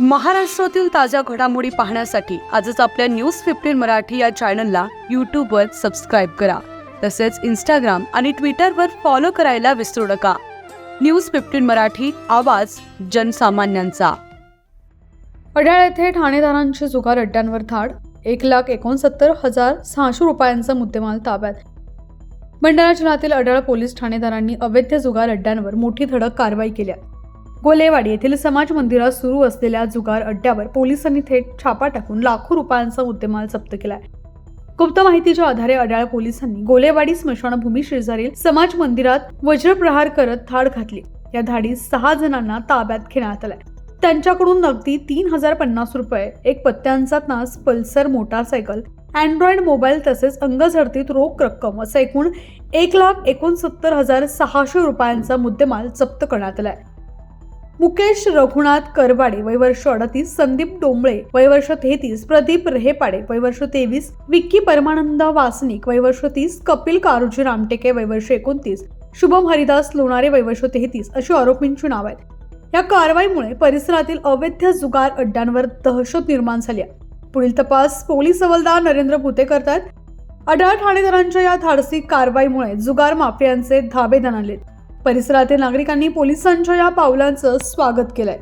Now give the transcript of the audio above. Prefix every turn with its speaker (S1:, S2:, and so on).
S1: महाराष्ट्रातील ताज्या घडामोडी पाहण्यासाठी आजच आपल्या न्यूज फिफ्टीन मराठी या चॅनलला यूट्यूबवर सबस्क्राईब करा. तसेच इंस्टाग्राम आणि ट्विटरवर फॉलो करायला विसरू नका. न्यूज फिफ्टीन मराठी आवाज जनसामान्यांचा.
S2: अड्याळ येथे ठाणेदारांची जुगार अड्ड्यांवर धाड एक लाख एकोणसत्तर हजार सहाशे रुपयांचा मुद्देमाल ताब्यात. भंडारा जिल्ह्यातील अडाळ पोलीस ठाणेदारांनी अवैध जुगार अड्ड्यांवर मोठी धडक कारवाई केली गोलेवाडी येथील समाज मंदिरात सुरू असलेल्या जुगार अड्ड्यावर पोलिसांनी थेट छापा टाकून लाखो रुपयांचा मुद्देमाल जप्त केलाय. गुप्त माहितीच्या आधारे अड्याळ पोलिसांनी गोलेवाडी स्मशानभूमी शेजारील समाज मंदिरात वज्रप्रहार करत धाड घातली. या धाडीत सहा जणांना ताब्यात घेण्यात आलाय. त्यांच्याकडून नगदी तीन हजार पन्नास रुपये एक पत्त्यांचा तास पल्सर मोटारसायकल अँड्रॉइड मोबाईल तसेच अंगझडतीत रोख रक्कम असं एकूण एक लाख एकोणसत्तर हजार सहाशे रुपयांचा मुद्देमाल जप्त करण्यात आलाय. मुकेश रघुनाथ करवाडे वय वर्ष अडतीस संदीप डोंबळे वय वर्ष तेहतीस प्रदीप रेहेपाडे वय वर्ष तेवीस विक्की परमानंद वासनिक वय वर्ष तीस कपिल कारुजी रामटेके वय वर्ष एकोणतीस शुभम हरिदास लोणारे वय वर्ष तेहतीस अशी आरोपींची नाव आहेत. या कारवाईमुळे परिसरातील अवैध जुगार अड्ड्यांवर दहशत निर्माण झाली आहे. पुढील तपास पोलीस हवालदार नरेंद्र भुते करतात अडाळ ठाणेदारांच्या या धाडसी कारवाईमुळे जुगार माफियांचे धाबे दणालेत परिसरातील नागरिकांनी पोलिसांच्या या पावलांचं स्वागत केलंय.